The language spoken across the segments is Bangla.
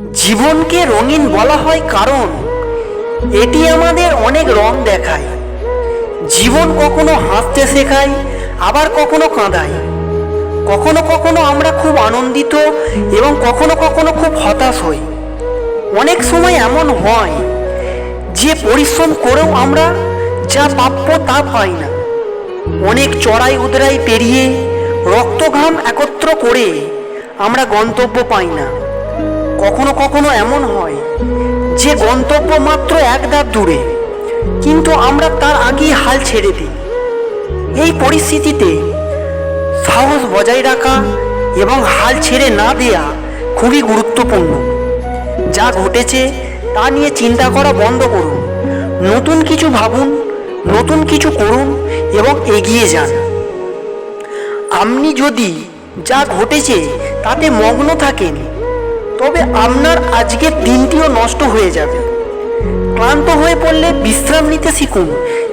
জীবনকে রঙিন বলা হয় কারণ, এটি আমাদের অনেক রং দেখায়। জীবন কখনো হাসতে শেখায়, আবার কখনো কাঁদায়। কখনো কখনো আমরা খুব আনন্দিত এবং কখনো কখনো খুব হতাশ হই। অনেক সময় এমন হয় যে পরিশ্রম করেও আমরা যা প্রাপ্য তা পাই না। অনেক চড়াই উদরাই পেরিয়ে রক্তঘাম একত্র করে আমরা গন্তব্য পাই না। কখনো কখনো এমন হয় যে গন্তব্য মাত্র এক ধাপ দূরে, কিন্তু আমরা তার আগেই হাল ছেড়ে দিই। এই পরিস্থিতিতে সাহস বজায় রাখা এবং হাল ছেড়ে না দেয়া খুবই গুরুত্বপূর্ণ। যা ঘটেছে তা নিয়ে চিন্তা করা বন্ধ করুন, নতুন কিছু ভাবুন, নতুন কিছু করুন এবং এগিয়ে যান। আপনি যদি যা ঘটেছে তাতে মগ্ন থাকেন তবে আপনার আজকের দিনটিও নষ্ট হয়ে যাবে। ক্লান্ত হয়ে পড়লে বিশ্রাম নিতে শিখুন,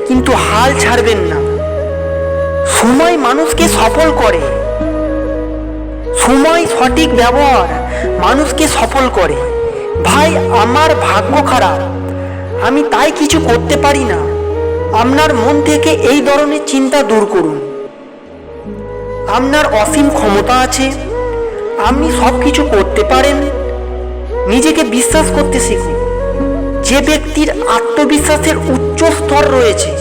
কিন্তু হাল ছাড়বেন না। সময় মানুষকে সফল করে। সময় সঠিক ব্যবহার মানুষকে সফল করে। ভাই, আমার ভাগ্য খারাপ। আমি তাই কিছু করতে পারি না। আপনার মন থেকে এই ধরনের চিন্তা দূর করুন। আপনার অসীম ক্ষমতা আছে। আপনি সব কিছু করতে পারেন। নিজেকে বিশ্বাস করতে শিখুন। যে ব্যক্তির আত্মবিশ্বাসের উচ্চ স্তর রয়েছে,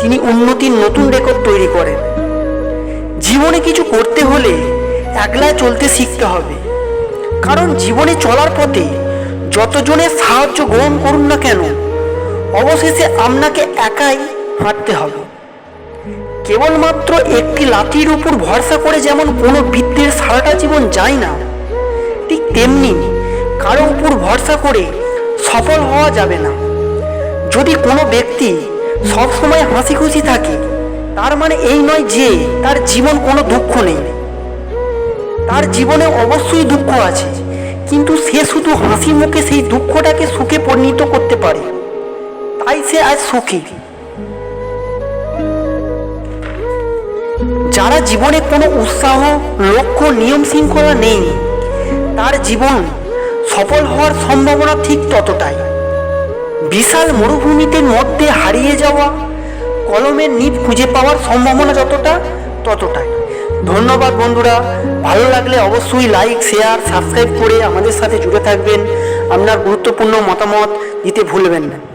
তিনি উন্নতির নতুন রেকর্ড তৈরি করেন। জীবনে কিছু করতে হলে একলায় চলতে শিখতে হবে। কারণ জীবনে চলার পথে যতজনের সাহায্য গ্রহণ করুন না কেন, অবশেষে আপনাকে একাই হাঁটতে হবে। কেবলমাত্র একটি লাঠির উপর ভরসা করে যেমন কোনো বৃদ্ধের সারাটা জীবন যায় না, ঠিক তেমনি কারও উপর ভরসা করে সফল হওয়া যাবে না। যদি কোনো ব্যক্তি সবসময় হাসি খুশি থাকে, তার মানে এই নয় যে তার জীবন কোনো দুঃখ নেই। তার জীবনে অবশ্যই দুঃখ আছে, কিন্তু সে শুধু হাসি মুখে সেই দুঃখটাকে সুখে পরিণত করতে পারে। তাই সে আজ সুখী। যারা জীবনে কোনো উৎসাহ, লক্ষ্য, নিয়ম শৃঙ্খলা নেই, তার জীবন সফল হওয়ার সম্ভাবনা ঠিক ততটাই। বিশাল মরুভূমিতে মধ্যে হারিয়ে যাওয়া কলমের নিপ খুঁজে পাওয়ার সম্ভাবনা যতটা, ততটাই। ধন্যবাদ বন্ধুরা, ভালো লাগলে অবশ্যই লাইক শেয়ার সাবস্ক্রাইব করে আমাদের সাথে জুড়ে থাকবেন। আপনার গুরুত্বপূর্ণ মতামত দিতে ভুলবেন না।